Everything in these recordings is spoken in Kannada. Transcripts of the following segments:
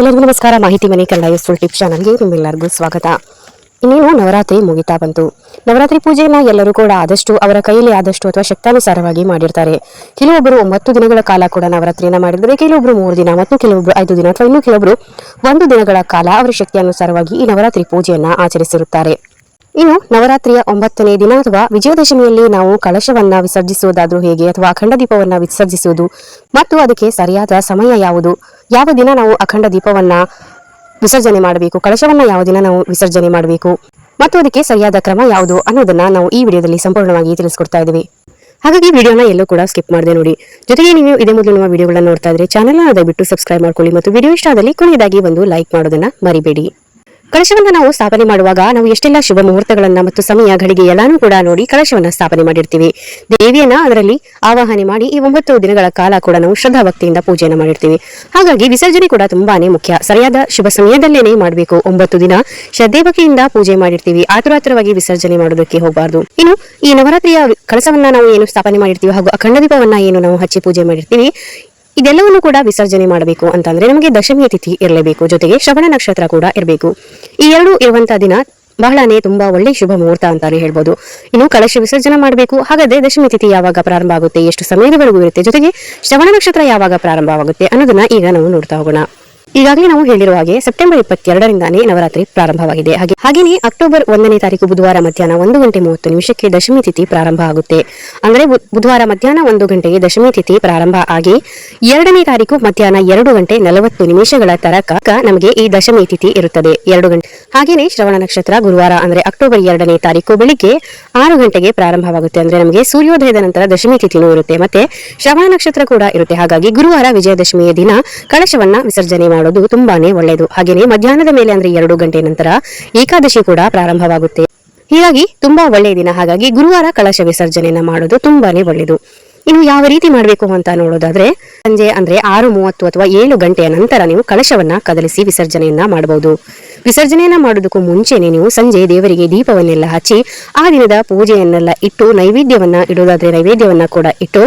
ಎಲ್ಲರಿಗೂ ನಮಸ್ಕಾರ. ಮಾಹಿತಿ ಮನೆ ಕನ್ನಡ ಯೂಸ್ಫುಲ್ ಟಿಪ್ ಚಾನಲ್ಗೆ ನಿಮ್ಮೆಲ್ಲರಿಗೂ ಸ್ವಾಗತ. ಇನ್ನೇನು ನವರಾತ್ರಿ ಮುಗಿತಾ ಬಂತು. ನವರಾತ್ರಿ ಪೂಜೆಯನ್ನ ಎಲ್ಲರೂ ಕೂಡ ಆದಷ್ಟು ಅವರ ಕೈಯಲ್ಲಿ ಆದಷ್ಟು ಅಥವಾ ಶಕ್ತಾನುಸಾರವಾಗಿ ಮಾಡಿರ್ತಾರೆ. ಕೆಲವೊಬ್ಬರು ಒಂಬತ್ತು ದಿನಗಳ ಕಾಲ ಕೂಡ ನವರಾತ್ರಿಯನ್ನ ಮಾಡಿದರೆ ಕೆಲವೊಬ್ಬರು ಮೂರು ದಿನ, ಮತ್ತು ಕೆಲವೊಬ್ಬರು ಐದು ದಿನ, ಅಥವಾ ಇನ್ನೂ ಕೆಲವೊಬ್ಬರು ಒಂದು ದಿನಗಳ ಕಾಲ ಅವರ ಶಕ್ತಿಯಾನುಸಾರವಾಗಿ ಈ ನವರಾತ್ರಿ ಪೂಜೆಯನ್ನ ಆಚರಿಸಿರುತ್ತಾರೆ. ಇನ್ನು ನವರಾತ್ರಿಯ ಒಂಬತ್ತನೇ ದಿನ ಅಥವಾ ವಿಜಯದಶಮಿಯಲ್ಲಿ ನಾವು ಕಳಶವನ್ನ ವಿಸರ್ಜಿಸುವುದಾದ್ರೂ ಹೇಗೆ ಅಥವಾ ಅಖಂಡ ದೀಪವನ್ನ ವಿಸರ್ಜಿಸುವುದು ಮತ್ತು ಅದಕ್ಕೆ ಸರಿಯಾದ ಸಮಯ ಯಾವುದು? ಯಾವ ದಿನ ನಾವು ಅಖಂಡ ದೀಪವನ್ನ ವಿಸರ್ಜನೆ ಮಾಡಬೇಕು? ಕಳಶವನ್ನ ಯಾವ ದಿನ ನಾವು ವಿಸರ್ಜನೆ ಮಾಡಬೇಕು? ಮತ್ತು ಅದಕ್ಕೆ ಸರಿಯಾದ ಕ್ರಮ ಯಾವುದು ಅನ್ನೋದನ್ನ ನಾವು ಈ ವಿಡಿಯೋದಲ್ಲಿ ಸಂಪೂರ್ಣವಾಗಿ ತಿಳಿಸ್ಕೊಡ್ತಾ ಇದ್ದೀವಿ. ಹಾಗಾಗಿ ವಿಡಿಯೋನ ಎಲ್ಲೂ ಕೂಡ ಸ್ಕಿಪ್ ಮಾಡದೆ ನೋಡಿ. ಜೊತೆಗೆ ನೀವು ಇದೇ ಮೊದಲು ನಮ್ಮ ವಿಡಿಯೋಗಳನ್ನು ನೋಡ್ತಾ ಇದ್ರೆ ಚಾನಲ್ನ ದಯವಿಟ್ಟು ಸಬ್ಸ್ಕ್ರೈಬ್ ಮಾಡ್ಕೊಳ್ಳಿ ಮತ್ತು ವಿಡಿಯೋ ಇಷ್ಟ ಆದಲ್ಲಿ ಕೊನೆಯದಾಗಿ ಒಂದು ಲೈಕ್ ಮಾಡೋದನ್ನ ಮರಿಬೇಡಿ. ಕಳಶವನ್ನ ನಾವು ಸ್ಥಾಪನೆ ಮಾಡುವಾಗ ನಾವು ಎಷ್ಟೆಲ್ಲ ಶುಭ ಮುಹೂರ್ತಗಳನ್ನ ಮತ್ತು ಸಮಯ ಘಳಿಗೆ ಎಲ್ಲಾನು ಕೂಡ ನೋಡಿ ಕಳಶವನ್ನ ಸ್ಥಾಪನೆ ಮಾಡಿರ್ತೀವಿ. ದೇವಿಯನ್ನ ಅದರಲ್ಲಿ ಆವಾಹನೆ ಮಾಡಿ ಈ ಒಂಬತ್ತು ದಿನಗಳ ಕಾಲ ಕೂಡ ನಾವು ಶ್ರದ್ಧಾ ಭಕ್ತಿಯಿಂದ ಪೂಜೆಯನ್ನು ಮಾಡಿರ್ತೀವಿ. ಹಾಗಾಗಿ ವಿಸರ್ಜನೆ ಕೂಡ ತುಂಬಾನೇ ಮುಖ್ಯ. ಸರಿಯಾದ ಶುಭ ಸಮಯದಲ್ಲೇನೆ ಮಾಡಬೇಕು. ಒಂಬತ್ತು ದಿನ ಶ್ರದ್ಧೆ ಭಕ್ತಿಯಿಂದ ಪೂಜೆ ಮಾಡಿರ್ತೀವಿ. ಆತುರಾತುರವಾಗಿ ವಿಸರ್ಜನೆ ಮಾಡೋದಕ್ಕೆ ಹೋಗಬಾರ್ದು. ಇನ್ನು ಈ ನವರಾತ್ರಿಯ ಕಳಸವನ್ನ ನಾವು ಏನು ಸ್ಥಾಪನೆ ಮಾಡಿರ್ತೀವಿ ಹಾಗೂ ಅಖಂಡ ದೀಪವನ್ನ ಏನು ನಾವು ಹಚ್ಚಿ ಪೂಜೆ ಮಾಡಿರ್ತೀವಿ ಇದೆಲ್ಲವನ್ನು ಕೂಡ ವಿಸರ್ಜನೆ ಮಾಡಬೇಕು ಅಂತಂದ್ರೆ ನಮಗೆ ದಶಮಿಯ ತಿಥಿ ಇರಲೇಬೇಕು. ಜೊತೆಗೆ ಶ್ರವಣ ನಕ್ಷತ್ರ ಕೂಡ ಇರಬೇಕು. ಈ ಎರಡು ಇರುವಂತಹ ದಿನ ಬಹಳನೇ ತುಂಬಾ ಒಳ್ಳೆ ಶುಭ ಮುಹೂರ್ತ ಅಂತಾನೆ ಹೇಳ್ಬೋದು. ಇನ್ನು ಕಳಶ ವಿಸರ್ಜನೆ ಮಾಡಬೇಕು. ಹಾಗಾದ್ರೆ ದಶಮಿ ತಿಥಿ ಯಾವಾಗ ಪ್ರಾರಂಭ ಆಗುತ್ತೆ, ಎಷ್ಟು ಸಮಯದವರೆಗೂ ಇರುತ್ತೆ, ಜೊತೆಗೆ ಶ್ರವಣ ನಕ್ಷತ್ರ ಯಾವಾಗ ಪ್ರಾರಂಭವಾಗುತ್ತೆ ಅನ್ನೋದನ್ನ ಈಗ ನಾವು ನೋಡ್ತಾ ಹೋಗೋಣ. ಈಗಾಗಲೇ ನಾವು ಹೇಳಿರುವ ಹಾಗೆ ಸೆಪ್ಟೆಂಬರ್ ಇಪ್ಪತ್ತೆರಡರಿಂದಾನೇ ನವರಾತ್ರಿ ಪ್ರಾರಂಭವಾಗಿದೆ. ಹಾಗೆ ಹಾಗೆಯೇ ಅಕ್ಟೋಬರ್ ಒಂದನೇ ತಾರೀಕು ಬುಧವಾರ ಮಧ್ಯಾಹ್ನ ಒಂದು ಗಂಟೆ ಮೂವತ್ತು ನಿಮಿಷಕ್ಕೆ ದಶಮಿ ತಿಥಿ ಪ್ರಾರಂಭ ಆಗುತ್ತೆ. ಅಂದ್ರೆ ಬುಧವಾರ ಮಧ್ಯಾಹ್ನ ಒಂದು ಗಂಟೆಗೆ ದಶಮಿ ತಿಥಿ ಪ್ರಾರಂಭ ಆಗಿ ಎರಡನೇ ತಾರೀಕು ಮಧ್ಯಾಹ್ನ ಎರಡು ಗಂಟೆ ನಲವತ್ತು ನಿಮಿಷಗಳ ತನಕ ನಮಗೆ ಈ ದಶಮಿ ತಿಥಿ ಇರುತ್ತದೆ. ಎರಡು ಗಂಟೆ ಹಾಗೆಯೇ ಶ್ರವಣ ನಕ್ಷತ್ರ ಗುರುವಾರ ಅಂದ್ರೆ ಅಕ್ಟೋಬರ್ ಎರಡನೇ ತಾರೀಕು ಬೆಳಿಗ್ಗೆ ಆರು ಗಂಟೆಗೆ ಪ್ರಾರಂಭವಾಗುತ್ತೆ. ಅಂದ್ರೆ ನಮಗೆ ಸೂರ್ಯೋದಯದ ನಂತರ ದಶಮಿ ತಿಥಿನೂ ಇರುತ್ತೆ. ಮತ್ತೆ ಶ್ರವಣ ನಕ್ಷತ್ರ ಕೂಡ ಇರುತ್ತೆ. ಹಾಗಾಗಿ ಗುರುವಾರ ವಿಜಯದಶಮಿಯ ದಿನ ಕಳಶವನ್ನ ವಿಸರ್ಜನೆ ಮಾಡೋದು ತುಂಬಾನೇ ಒಳ್ಳೆಯದು ಹಾಗೆಯೇ ಮಧ್ಯಾಹ್ನದ ಮೇಲೆ ಅಂದ್ರೆ ಎರಡು ಗಂಟೆ ನಂತರ ಏಕಾದಶಿ ಕೂಡ ಪ್ರಾರಂಭವಾಗುತ್ತೆ. ಹೀಗಾಗಿ ತುಂಬಾ ಒಳ್ಳೆಯ ದಿನ. ಹಾಗಾಗಿ ಗುರುವಾರ ಕಳಶ ವಿಸರ್ಜನೆಯನ್ನ ಮಾಡೋದು ತುಂಬಾನೇ ಒಳ್ಳೆಯದು ಇನ್ನು ಯಾವ ರೀತಿ ಮಾಡಬೇಕು ಅಂತ ನೋಡೋದಾದ್ರೆ ಸಂಜೆ ಅಂದ್ರೆ ಆರು ಮೂವತ್ತು ಅಥವಾ ಏಳು ಗಂಟೆಯ ನಂತರ ನೀವು ಕಳಶವನ್ನ ಕದಲಿಸಿ ವಿಸರ್ಜನೆಯನ್ನ ಮಾಡಬಹುದು ವಿಸರ್ಜನೆಯನ್ನ ಮಾಡೋದಕ್ಕೂ ಮುಂಚೆನೆ ನೀವು ಸಂಜೆ ದೇವರಿಗೆ ದೀಪವನ್ನೆಲ್ಲ ಹಚ್ಚಿ, ಆ ದಿನದ ಪೂಜೆಯನ್ನೆಲ್ಲ ಇಟ್ಟು, ನೈವೇದ್ಯವನ್ನ ಇಡೋದಾದ್ರೆ ನೈವೇದ್ಯವನ್ನ ಕೂಡ ಇಟ್ಟು,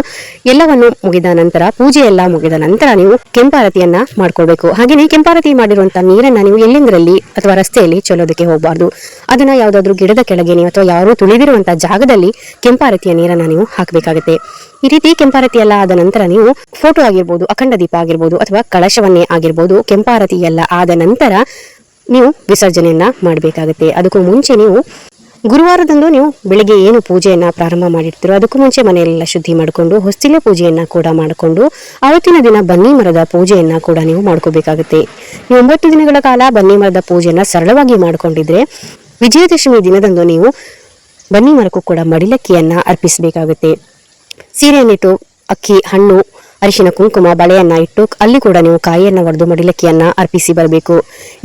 ಎಲ್ಲವನ್ನು ಮುಗಿದ ನಂತರ ಪೂಜೆ ಎಲ್ಲ ಮುಗಿದ ನಂತರ ನೀವು ಕೆಂಪಾರತಿಯನ್ನ ಮಾಡ್ಕೊಳ್ಬೇಕು. ಹಾಗೆಯೇ ಕೆಂಪಾರತಿ ಮಾಡಿರುವಂತಹ ನೀರನ್ನ ನೀವು ಎಲ್ಲೆಂದರಲ್ಲಿ ಅಥವಾ ರಸ್ತೆಯಲ್ಲಿ ಚೆಲ್ಲೋದಕ್ಕೆ ಹೋಗಬಾರ್ದು. ಅದನ್ನ ಯಾವ್ದಾದ್ರು ಗಿಡದ ಕೆಳಗೆ ಅಥವಾ ಯಾರು ತುಳಿದಿರುವಂತಹ ಜಾಗದಲ್ಲಿ ಕೆಂಪಾರತಿಯ ನೀರನ್ನ ನೀವು ಹಾಕಬೇಕಾಗುತ್ತೆ. ಈ ರೀತಿ ಕೆಂಪಾರತಿ ಎಲ್ಲ ಆದ ನಂತರ ನೀವು ಫೋಟೋ ಆಗಿರ್ಬೋದು, ಅಖಂಡ ದೀಪ ಆಗಿರ್ಬೋದು ಅಥವಾ ಕಳಶವನ್ನೇ ಆಗಿರ್ಬೋದು, ಕೆಂಪಾರತಿ ಎಲ್ಲ ಆದ ನಂತರ ನೀವು ವಿಸರ್ಜನೆಯನ್ನು ಮಾಡಬೇಕಾಗುತ್ತೆ. ಅದಕ್ಕೂ ಮುಂಚೆ ನೀವು ಗುರುವಾರದಂದು ನೀವು ಬೆಳಿಗ್ಗೆ ಏನು ಪೂಜೆಯನ್ನು ಪ್ರಾರಂಭ ಮಾಡಿರ್ತೀರೋ ಅದಕ್ಕೂ ಮುಂಚೆ ಮನೆಯಲ್ಲೆಲ್ಲ ಶುದ್ಧಿ ಮಾಡಿಕೊಂಡು ಹೊಸ್ತಿಲೆ ಪೂಜೆಯನ್ನು ಕೂಡ ಮಾಡಿಕೊಂಡು ಆವತ್ತಿನ ದಿನ ಬನ್ನಿ ಮರದ ಪೂಜೆಯನ್ನ ಕೂಡ ನೀವು ಮಾಡ್ಕೋಬೇಕಾಗುತ್ತೆ. ನೀವು ಒಂಬತ್ತು ದಿನಗಳ ಕಾಲ ಬನ್ನಿ ಮರದ ಪೂಜೆಯನ್ನು ಸರಳವಾಗಿ ಮಾಡಿಕೊಂಡಿದ್ರೆ ವಿಜಯದಶಮಿ ದಿನದಂದು ನೀವು ಬನ್ನಿ ಮರಕ್ಕೂ ಕೂಡ ಮಡಿಲಕ್ಕಿಯನ್ನು ಅರ್ಪಿಸಬೇಕಾಗುತ್ತೆ. ಸೀರೆಯನ್ನಿಟ್ಟು ಅಕ್ಕಿ, ಹಣ್ಣು ಅರಿಶಿನ ಕುಂಕುಮ, ಬಳೆಯನ್ನ ಇಟ್ಟು ಅಲ್ಲಿ ಕೂಡ ನೀವು ಕಾಯಿಯನ್ನ ಒಡೆದು ಮಡಿಲಕ್ಕಿಯನ್ನ ಅರ್ಪಿಸಿ ಬರಬೇಕು.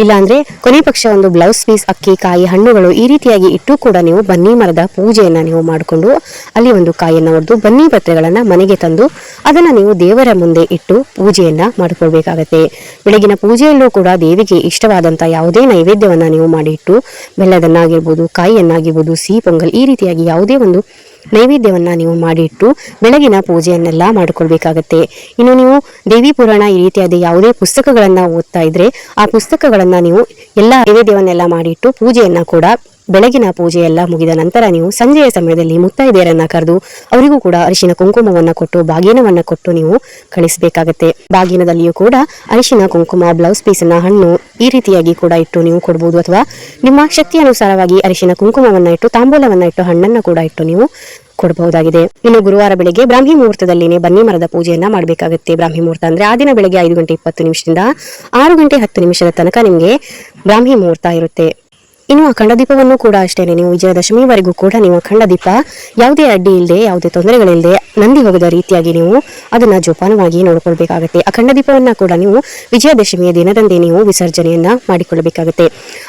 ಇಲ್ಲಾಂದ್ರೆ ಕೊನೆ ಪಕ್ಷ ಒಂದು ಬ್ಲೌಸ್ ಪೀಸ್ ಅಕ್ಕಿ, ಕಾಯಿ, ಹಣ್ಣುಗಳು ಈ ರೀತಿಯಾಗಿ ಇಟ್ಟು ಕೂಡ ನೀವು ಬನ್ನಿ ಮರದ ಪೂಜೆಯನ್ನ ನೀವು ಮಾಡಿಕೊಂಡು ಅಲ್ಲಿ ಒಂದು ಕಾಯಿಯನ್ನ ಒಡೆದು ಬನ್ನಿ ಪತ್ರೆಗಳನ್ನ ಮನೆಗೆ ತಂದು ಅದನ್ನ ನೀವು ದೇವರ ಮುಂದೆ ಇಟ್ಟು ಪೂಜೆಯನ್ನ ಮಾಡಿಕೊಳ್ಬೇಕಾಗತ್ತೆ. ಬೆಳಗಿನ ಪೂಜೆಯಲ್ಲೂ ಕೂಡ ದೇವಿಗೆ ಇಷ್ಟವಾದಂತಹ ಯಾವುದೇ ನೈವೇದ್ಯವನ್ನ ನೀವು ಮಾಡಿ ಇಟ್ಟು ಬೆಲ್ಲದನ್ನಾಗಿರ್ಬೋದು, ಕಾಯಿಯನ್ನಾಗಿರ್ಬೋದು, ಸಿಹಿ, ಪೊಂಗಲ್ ಈ ರೀತಿಯಾಗಿ ಯಾವುದೇ ಒಂದು ನೈವೇದ್ಯವನ್ನ ನೀವು ಮಾಡಿಟ್ಟು ಬೆಳಗಿನ ಪೂಜೆಯನ್ನೆಲ್ಲ ಮಾಡಿಕೊಳ್ಬೇಕಾಗತ್ತೆ. ಇನ್ನು ನೀವು ದೇವಿ ಪುರಾಣ ಈ ರೀತಿಯಾದ ಯಾವುದೇ ಪುಸ್ತಕಗಳನ್ನು ಓದ್ತಾ ಇದ್ರೆ ಆ ಪುಸ್ತಕಗಳನ್ನು ನೀವು ಎಲ್ಲ ನೈವೇದ್ಯವನ್ನೆಲ್ಲ ಮಾಡಿಟ್ಟು ಪೂಜೆಯನ್ನ ಕೂಡ ಬೆಳಗಿನ ಪೂಜೆ ಎಲ್ಲ ಮುಗಿದ ನಂತರ ನೀವು ಸಂಜೆಯ ಸಮಯದಲ್ಲಿ ಮುತ್ತೈದೆಯರನ್ನ ಕರೆದು ಅವರಿಗೂ ಕೂಡ ಅರಿಶಿನ ಕುಂಕುಮವನ್ನ ಕೊಟ್ಟು, ಬಾಗಿನವನ್ನ ಕೊಟ್ಟು ನೀವು ಕಳಿಸಬೇಕಾಗತ್ತೆ. ಬಾಗಿನದಲ್ಲಿಯೂ ಕೂಡ ಅರಿಶಿನ, ಕುಂಕುಮ, ಬ್ಲೌಸ್ ಪೀಸನ್ನ ಹಣ್ಣು ಈ ರೀತಿಯಾಗಿ ಕೂಡ ಇಟ್ಟು ನೀವು ಕೊಡಬಹುದು ಅಥವಾ ನಿಮ್ಮ ಶಕ್ತಿ ಅನುಸಾರವಾಗಿ ಅರಿಶಿನ ಕುಂಕುಮವನ್ನ ಇಟ್ಟು, ತಾಂಬೂಲವನ್ನ ಇಟ್ಟು, ಹಣ್ಣನ್ನ ಕೂಡ ಇಟ್ಟು ನೀವು ಕೊಡಬಹುದಾಗಿದೆ. ಇನ್ನು ಗುರುವಾರ ಬೆಳಗ್ಗೆ ಬ್ರಾಹ್ಮಿ ಮುಹೂರ್ತದಲ್ಲಿನೇ ಬನ್ನಿ ಮರದ ಪೂಜೆಯನ್ನ ಮಾಡಬೇಕಾಗುತ್ತೆ. ಬ್ರಾಹ್ಮಿ ಮುಹೂರ್ತ ಅಂದ್ರೆ ಆ ದಿನ ಬೆಳಗ್ಗೆ ಐದು ಗಂಟೆ ಇಪ್ಪತ್ತು ನಿಮಿಷದಿಂದ ಆರು ಗಂಟೆ ಹತ್ತು ನಿಮಿಷದ ತನಕ ನಿಮಗೆ ಬ್ರಾಹ್ಮಿ ಮುಹೂರ್ತ ಇರುತ್ತೆ. ಇನ್ನು ಅಖಂಡ ದೀಪವನ್ನು ಕೂಡ ಅಷ್ಟೇನೆ. ನೀವು ವಿಜಯದಶಮಿವರೆಗೂ ಕೂಡ ನೀವು ಅಖಂಡ ದೀಪ ಯಾವುದೇ ಅಡ್ಡಿ ಇಲ್ಲದೆ ಯಾವುದೇ ತೊಂದರೆಗಳಿಲ್ಲದೆ ನಂದಿ ಹೋಗದ ರೀತಿಯಾಗಿ ನೀವು ಅದನ್ನ ಜೋಪಾನವಾಗಿ ನೋಡಿಕೊಳ್ಳಬೇಕಾಗುತ್ತೆ ಅಖಂಡ ದೀಪವನ್ನ ಕೂಡ ನೀವು ವಿಜಯದಶಮಿಯ ದಿನದಂದೇ ನೀವು ವಿಸರ್ಜನೆಯನ್ನ ಮಾಡಿಕೊಳ್ಳಬೇಕಾಗುತ್ತೆ.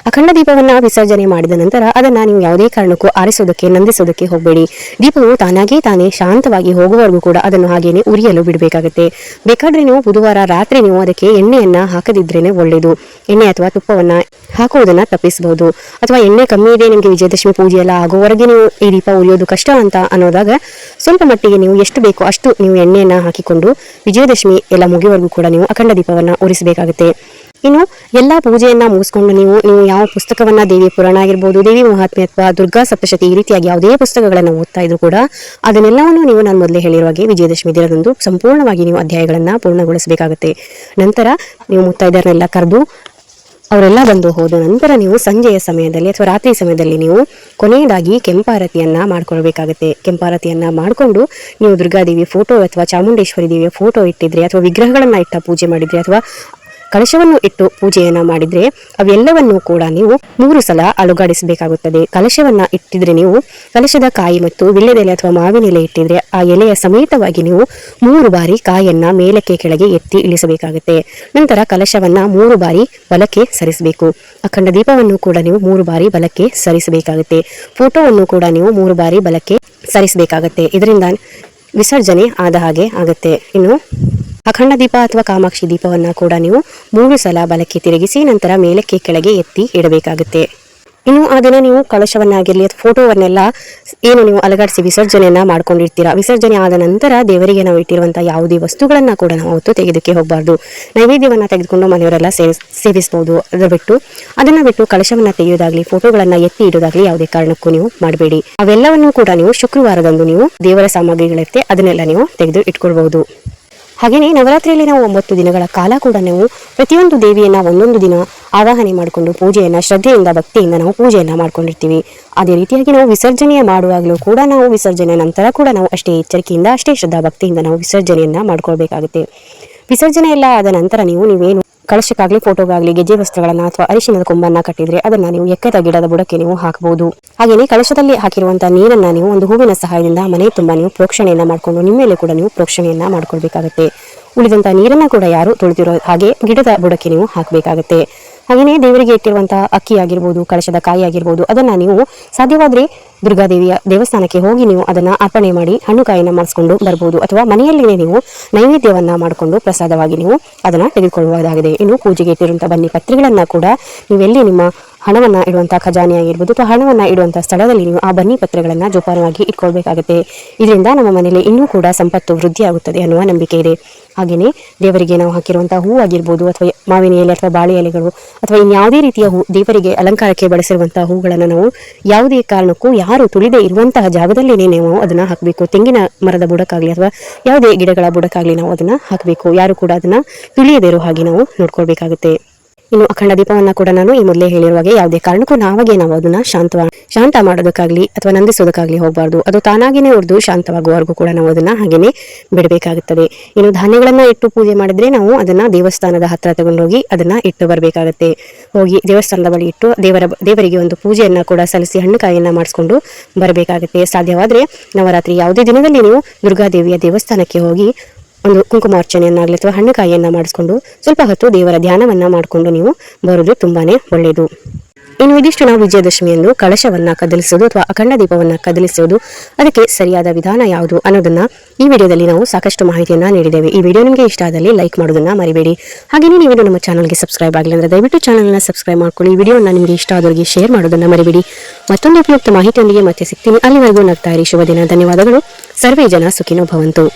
ಅಖಂಡ ದೀಪವನ್ನ ವಿಸರ್ಜನೆ ಮಾಡಿದ ನಂತರ ಅದನ್ನ ನೀವು ಯಾವುದೇ ಕಾರಣಕ್ಕೂ ಆರಿಸೋದಕ್ಕೆ, ನಂದಿಸೋದಕ್ಕೆ ಹೋಗಬೇಡಿ. ದೀಪವು ತಾನಾಗೇ ತಾನೇ ಶಾಂತವಾಗಿ ಹೋಗುವವರೆಗೂ ಕೂಡ ಅದನ್ನು ಹಾಗೇನೆ ಉರಿಯಲು ಬಿಡಬೇಕಾಗುತ್ತೆ. ಬೇಕಾದ್ರೆ ನೀವು ಬುಧವಾರ ರಾತ್ರಿ ನೀವು ಅದಕ್ಕೆ ಎಣ್ಣೆಯನ್ನ ಹಾಕದಿದ್ರೇನೆ ಒಳ್ಳೆಯದು ಎಣ್ಣೆ ಅಥವಾ ತುಪ್ಪವನ್ನ ಹಾಕುವುದನ್ನ ತಪ್ಪಿಸಬಹುದು. ಅಥವಾ ಎಣ್ಣೆ ಕಮ್ಮಿ ಇದೆ, ನಿಮಗೆ ವಿಜಯದಶಮಿ ಪೂಜೆ ಎಲ್ಲ ಆಗೋವರೆಗೆ ನೀವು ಈ ದೀಪ ಉರಿಯೋದು ಕಷ್ಟ ಅಂತ ಅನ್ನೋದಾಗ ಸ್ವಲ್ಪ ಮಟ್ಟಿಗೆ ನೀವು ಎಷ್ಟು ಬೇಕೋ ಅಷ್ಟು ನೀವು ಎಣ್ಣೆಯನ್ನು ಹಾಕಿಕೊಂಡು ವಿಜಯದಶಮಿ ಎಲ್ಲ ಮುಗಿಯುವವರೆಗೂ ಕೂಡ ನೀವು ಅಖಂಡ ದೀಪವನ್ನ ಉರಿಸಬೇಕಾಗುತ್ತೆ. ಇನ್ನು ಎಲ್ಲ ಪೂಜೆಯನ್ನು ಮುಗಿಸ್ಕೊಂಡು ನೀವು ನೀವು ಯಾವ ಪುಸ್ತಕವನ್ನ ದೇವಿ ಪುರಾಣ ಆಗಿರ್ಬೋದು, ದೇವಿ ಮಹಾತ್ಮೆ ಅಥವಾ ದುರ್ಗಾ ಸಪ್ತಶತಿ ಈ ರೀತಿಯಾಗಿ ಯಾವುದೇ ಪುಸ್ತಕಗಳನ್ನು ಓದ್ತಾ ಇದ್ರು ಕೂಡ ಅದನ್ನೆಲ್ಲವನ್ನು ನೀವು ನಾನು ಮೊದಲೇ ಹೇಳಿರುವ ಹಾಗೆ ವಿಜಯದಶಮಿ ದಿನದಂದು ಸಂಪೂರ್ಣವಾಗಿ ನೀವು ಅಧ್ಯಾಯಗಳನ್ನ ಪೂರ್ಣಗೊಳಿಸಬೇಕಾಗುತ್ತೆ. ನಂತರ ನೀವು ಮುತ್ತೈದರನ್ನೆಲ್ಲ ಕರೆದು ಅವರೆಲ್ಲ ಬಂದು ಹೋದ ನಂತರ ನೀವು ಸಂಜೆಯ ಸಮಯದಲ್ಲಿ ಅಥವಾ ರಾತ್ರಿ ಸಮಯದಲ್ಲಿ ನೀವು ಕೊನೆಯದಾಗಿ ಕೆಂಪಾರತಿಯನ್ನ ಮಾಡ್ಕೊಳ್ಬೇಕಾಗುತ್ತೆ. ಕೆಂಪಾರತಿಯನ್ನ ಮಾಡಿಕೊಂಡು ನೀವು ದುರ್ಗಾದೇವಿ ಫೋಟೋ ಅಥವಾ ಚಾಮುಂಡೇಶ್ವರಿ ದೇವಿಯ ಫೋಟೋ ಇಟ್ಟಿದ್ರೆ ಅಥವಾ ವಿಗ್ರಹಗಳನ್ನ ಇಟ್ಟ ಪೂಜೆ ಮಾಡಿದ್ರೆ ಅಥವಾ ಕಲಶವನ್ನು ಇಟ್ಟು ಪೂಜೆಯನ್ನ ಮಾಡಿದ್ರೆ ಅವೆಲ್ಲವನ್ನು ಕೂಡ ನೀವು ಮೂರು ಸಲ ಅಲುಗಾಡಿಸಬೇಕಾಗುತ್ತದೆ. ಕಲಶವನ್ನ ಇಟ್ಟಿದ್ರೆ ನೀವು ಕಲಶದ ಕಾಯಿ ಮತ್ತು ವಿಳ್ಳೆದೆಲೆ ಅಥವಾ ಮಾವಿನ ಎಲೆ ಇಟ್ಟಿದ್ರೆ ಆ ಎಲೆಯ ಸಮೇತವಾಗಿ ನೀವು ಮೂರು ಬಾರಿ ಕಾಯನ್ನ ಮೇಲಕ್ಕೆ ಕೆಳಗೆ ಎತ್ತಿ ಇಳಿಸಬೇಕಾಗುತ್ತೆ. ನಂತರ ಕಲಶವನ್ನ ಮೂರು ಬಾರಿ ಬಲಕ್ಕೆ ಸರಿಸಬೇಕು. ಅಖಂಡ ದೀಪವನ್ನು ಕೂಡ ನೀವು ಮೂರು ಬಾರಿ ಬಲಕ್ಕೆ ಸರಿಸಬೇಕಾಗುತ್ತೆ. ಫೋಟೋವನ್ನು ಕೂಡ ನೀವು ಮೂರು ಬಾರಿ ಬಲಕ್ಕೆ ಸರಿಸಬೇಕಾಗುತ್ತೆ. ಇದರಿಂದ ವಿಸರ್ಜನೆ ಆದ ಹಾಗೆ ಆಗುತ್ತೆ. ಇನ್ನು ಅಖಂಡ ದೀಪ ಅಥವಾ ಕಾಮಾಕ್ಷಿ ದೀಪವನ್ನ ಕೂಡ ನೀವು ಮೂರು ಸಲ ಬಲಕ್ಕೆ ತಿರುಗಿಸಿ ನಂತರ ಮೇಲಕ್ಕೆ ಕೆಳಗೆ ಎತ್ತಿ ಇಡಬೇಕಾಗುತ್ತೆ. ಇನ್ನು ಆ ದಿನ ನೀವು ಕಳಶವನ್ನಾಗಿರಲಿ ಅಥವಾ ಫೋಟೋವನ್ನೆಲ್ಲ ಏನು ನೀವು ಅಲಗಾಡಿಸಿ ವಿಸರ್ಜನೆಯನ್ನ ಮಾಡ್ಕೊಂಡಿರ್ತೀರಾ? ವಿಸರ್ಜನೆ ಆದ ನಂತರ ದೇವರಿಗೆ ನಾವು ಇಟ್ಟಿರುವಂತಹ ಯಾವುದೇ ವಸ್ತುಗಳನ್ನ ಕೂಡ ನಾವು ಅವತ್ತು ತೆಗೆದಕ್ಕೆ ಹೋಗಬಾರ್ದು. ನೈವೇದ್ಯವನ್ನ ತೆಗೆದುಕೊಂಡು ಮನೆಯವರೆಲ್ಲ ಸೇವಿಸ್ ಸೇವಿಸಬಹುದು ಅದರ ಬಿಟ್ಟು ಅದನ್ನ ಬಿಟ್ಟು ಕಳಶವನ್ನ ತೆಗೆಯೋದಾಗ್ಲಿ ಫೋಟೋಗಳನ್ನ ಎತ್ತಿ ಇಡೋದಾಗ್ಲಿ ಯಾವುದೇ ಕಾರಣಕ್ಕೂ ನೀವು ಮಾಡಬೇಡಿ. ಅವೆಲ್ಲವನ್ನೂ ಕೂಡ ನೀವು ಶುಕ್ರವಾರದಂದು ನೀವು ದೇವರ ಸಾಮಗ್ರಿಗಳಿರುತ್ತೆ ಅದನ್ನೆಲ್ಲ ನೀವು ತೆಗೆದು ಇಟ್ಕೊಳ್ಬಹುದು. ಹಾಗೆಯೇ ನವರಾತ್ರಿಯಲ್ಲಿ ನಾವು ಒಂಬತ್ತು ದಿನಗಳ ಕಾಲ ಕೂಡ ನಾವು ಪ್ರತಿಯೊಂದು ದೇವಿಯನ್ನ ಒಂದೊಂದು ದಿನ ಆವಾಹನೆ ಮಾಡಿಕೊಂಡು ಪೂಜೆಯನ್ನ ಶ್ರದ್ಧೆಯಿಂದ ಭಕ್ತಿಯಿಂದ ನಾವು ಪೂಜೆಯನ್ನ ಮಾಡ್ಕೊಂಡಿರ್ತೀವಿ. ಅದೇ ರೀತಿಯಾಗಿ ನಾವು ವಿಸರ್ಜನೆಯ ಮಾಡುವಾಗಲೂ ಕೂಡ ನಾವು ವಿಸರ್ಜನೆ ನಂತರ ಕೂಡ ನಾವು ಅಷ್ಟೇ ಎಚ್ಚರಿಕೆಯಿಂದ, ಅಷ್ಟೇ ಶ್ರದ್ಧಾ ಭಕ್ತಿಯಿಂದ ನಾವು ವಿಸರ್ಜನೆಯನ್ನ ಮಾಡ್ಕೊಳ್ಬೇಕಾಗುತ್ತೆ. ವಿಸರ್ಜನೆ ಎಲ್ಲ ಆದ ನಂತರ ನೀವು ನೀವೇನು ಕಳಶಕ್ಕಾಗ್ಲಿ ಫೋಟೋಗಾಗಲಿ ಗೆಜ್ಜೆ ವಸ್ತ್ರಗಳನ್ನು ಅಥವಾ ಅರಿಶಿನದ ಕೊಂಬನ್ನ ಕಟ್ಟಿದ್ರೆ ಅದನ್ನ ನೀವು ಎಕ್ಕದ ಗಿಡದ ಬುಡಕ್ಕೆ ನೀವು ಹಾಕಬಹುದು ಹಾಗೆಯೇ ಕಳಶದಲ್ಲಿ ಹಾಕಿರುವಂತಹ ನೀರನ್ನ ನೀವು ಒಂದು ಹೂವಿನ ಸಹಾಯದಿಂದ ಮನೆ ತುಂಬಾ ನೀವು ಪ್ರೋಕ್ಷಣೆಯನ್ನ ಮಾಡಿಕೊಂಡು ನಿಮ್ಮ ಮೇಲೆ ಕೂಡ ನೀವು ಪ್ರೋಕ್ಷಣೆಯನ್ನ ಮಾಡ್ಕೊಳ್ಬೇಕಾಗುತ್ತೆ. ಉಳಿದಂತಹ ನೀರನ್ನ ಕೂಡ ಯಾರು ತೊಳೆದಿರೋ ಹಾಗೆ ಗಿಡದ ಬುಡಕ್ಕೆ ನೀವು ಹಾಕಬೇಕಾಗುತ್ತೆ. ಹಾಗೆಯೇ ದೇವರಿಗೆ ಇಟ್ಟಿರುವಂತಹ ಅಕ್ಕಿ ಆಗಿರ್ಬೋದು, ಕಳಶದ ಕಾಯಿ ಆಗಿರ್ಬೋದು, ಅದನ್ನ ನೀವು ಸಾಧ್ಯವಾದರೆ ದುರ್ಗಾದೇವಿಯ ದೇವಸ್ಥಾನಕ್ಕೆ ಹೋಗಿ ನೀವು ಅದನ್ನ ಅರ್ಪಣೆ ಮಾಡಿ ಹಣ್ಣು ಕಾಯಿನ ಮಾಡಿಸ್ಕೊಂಡು ಬರ್ಬೋದು. ಅಥವಾ ಮನೆಯಲ್ಲಿಯೇ ನೀವು ನೈವೇದ್ಯವನ್ನ ಮಾಡಿಕೊಂಡು ಪ್ರಸಾದವಾಗಿ ನೀವು ಅದನ್ನ ತೆಗೆದುಕೊಳ್ಳುವುದಾಗಿದೆ ಇನ್ನು ಪೂಜೆಗೆ ಇಟ್ಟಿರುವಂತಹ ಬನ್ನಿ ಪತ್ರಿಗಳನ್ನ ಕೂಡ ನೀವೆಲ್ಲಿ ನಿಮ್ಮ ಹಣವನ್ನ ಇಡುವಂತಹ ಖಜಾನೆ ಆಗಿರ್ಬೋದು ಅಥವಾ ಹಣವನ್ನ ಇಡುವಂತಹ ಸ್ಥಳದಲ್ಲಿ ನೀವು ಆ ಬನ್ನಿ ಪತ್ರಗಳನ್ನ ಜೋಪಾನವಾಗಿ ಇಟ್ಕೊಳ್ಬೇಕಾಗುತ್ತೆ. ಇದರಿಂದ ನಮ್ಮ ಮನೆಯಲ್ಲಿ ಇನ್ನೂ ಕೂಡ ಸಂಪತ್ತು ವೃದ್ಧಿ ಆಗುತ್ತದೆ ಅನ್ನುವ ನಂಬಿಕೆ ಇದೆ. ಹಾಗೆಯೇ ದೇವರಿಗೆ ನಾವು ಹಾಕಿರುವಂತಹ ಹೂ ಆಗಿರ್ಬೋದು ಅಥವಾ ಮಾವಿನ ಎಲೆ ಅಥವಾ ಬಾಳೆ ಎಲೆಗಳು ಅಥವಾ ಇನ್ಯಾವುದೇ ರೀತಿಯ ಹೂ ದೇವರಿಗೆ ಅಲಂಕಾರಕ್ಕೆ ಬಳಸಿರುವಂತಹ ಹೂಗಳನ್ನು ನಾವು ಯಾವುದೇ ಕಾರಣಕ್ಕೂ ಯಾರು ತುಳಿದೇ ಇರುವಂತಹ ಜಾಗದಲ್ಲಿನೇ ನಾವು ಅದನ್ನ ಹಾಕಬೇಕು. ತೆಂಗಿನ ಮರದ ಬುಡಕ್ಕಾಗಲಿ ಅಥವಾ ಯಾವುದೇ ಗಿಡಗಳ ಬುಡಕ್ಕಾಗಲಿ ನಾವು ಅದನ್ನ ಹಾಕಬೇಕು. ಯಾರು ಕೂಡ ಅದನ್ನ ತುಳಿಯದೇ ಇರೋ ಹಾಗೆ ನಾವು ನೋಡ್ಕೊಳ್ಬೇಕಾಗುತ್ತೆ. ಇನ್ನು ಅಖಂಡ ದೀಪವನ್ನ ಕೂಡ ನಾನು ಈ ಮೊದಲೇ ಹೇಳಿರುವ ಹಾಗೆ ಯಾವುದೇ ಕಾರಣಕ್ಕೂ ನಾವಾಗೆ ನಾವು ಅದನ್ನ ಶಾಂತ ಶಾಂತ ಮಾಡೋದಕ್ಕಾಗ್ಲಿ ಅಥವಾ ನಂದಿಸೋದಕ್ಕಾಗ್ಲಿ ಹೋಗಬಾರ್ದು. ಅದು ತಾನಾಗಿನೇ ಉರ್ದು ಶಾಂತವಾಗುವವರೆಗೂ ಕೂಡ ನಾವು ಅದನ್ನ ಹಾಗೇನೆ ಬಿಡಬೇಕಾಗುತ್ತದೆ. ಇನ್ನು ಧಾನ್ಯಗಳನ್ನ ಇಟ್ಟು ಪೂಜೆ ಮಾಡಿದ್ರೆ ನಾವು ಅದನ್ನ ದೇವಸ್ಥಾನದ ಹತ್ರ ತಗೊಂಡೋಗಿ ಅದನ್ನ ಇಟ್ಟು ಬರಬೇಕಾಗುತ್ತೆ. ಹೋಗಿ ದೇವಸ್ಥಾನದ ಬಳಿ ಇಟ್ಟು ದೇವರ, ದೇವರಿಗೆ ಒಂದು ಪೂಜೆಯನ್ನ ಕೂಡ ಸಲ್ಲಿಸಿ ಹಣ್ಣು ಕಾಯಿಯನ್ನ ಮಾಡಿಸ್ಕೊಂಡು ಬರಬೇಕಾಗುತ್ತೆ. ಸಾಧ್ಯವಾದ್ರೆ ನವರಾತ್ರಿ ಯಾವುದೇ ದಿನದಲ್ಲಿ ನೀವು ದುರ್ಗಾದೇವಿಯ ದೇವಸ್ಥಾನಕ್ಕೆ ಹೋಗಿ ಒಂದು ಕುಂಕುಮಾರ್ಚನೆಯನ್ನಾಗಲಿ ಅಥವಾ ಹಣ್ಣು ಕಾಯಿಯನ್ನ ಮಾಡಿಸ್ಕೊಂಡು ಸ್ವಲ್ಪ ಹೊತ್ತು ದೇವರ ಧ್ಯಾನವನ್ನ ಮಾಡಿಕೊಂಡು ನೀವು ಬರೋದು ತುಂಬಾನೇ ಒಳ್ಳೆಯದು. ಇನ್ನು ಇದಿಷ್ಟು ನಾವು ವಿಜಯದಶಮಿಯಂದು ಕಳಶವನ್ನ ಕದಲಿಸುವುದು ಅಥವಾ ಅಖಂಡ ದೀಪವನ್ನ ಕದಲಿಸುವುದು ಅದಕ್ಕೆ ಸರಿಯಾದ ವಿಧಾನ ಯಾವುದು ಅನ್ನೋದನ್ನ ಈ ವಿಡಿಯೋದಲ್ಲಿ ನಾವು ಸಾಕಷ್ಟು ಮಾಹಿತಿಯನ್ನ ನೀಡಿದ್ದೇವೆ. ಈ ವಿಡಿಯೋ ನಿಮಗೆ ಇಷ್ಟ ಆದಲ್ಲಿ ಲೈಕ್ ಮಾಡೋದನ್ನ ಮರಿಬೇಡಿ. ಹಾಗೆಯೇ ನೀವು ನಮ್ಮ ಚಾನಲ್ಗೆ ಸಬ್ಸ್ಕ್ರೈಬ್ ಆಗಲಿ ಅಂದ್ರೆ ದಯವಿಟ್ಟು ಚಾನಲ್ನ ಸಬ್ಸ್ಕ್ರೈಬ್ ಮಾಡ್ಕೊಳ್ಳಿ. ಈ ವಿಡಿಯೋನ ನಿಮಗೆ ಇಷ್ಟ ಆದವರಿಗೆ ಶೇರ್ ಮಾಡೋದನ್ನ ಮರಿಬೇಡಿ. ಮತ್ತೊಂದು ಉಪಯುಕ್ತ ಮಾಹಿತಿಯೊಂದಿಗೆ ಮತ್ತೆ ಸಿಗ್ತೀನಿ. ಅಲ್ಲಿವರೆಗೂ ನಗ್ತಾ ಇರಿ. ಶುಭ ದಿನ. ಧನ್ಯವಾದಗಳು. ಸರ್ವೇ ಜನ ಸುಖಿನೋ ಭವಂತು.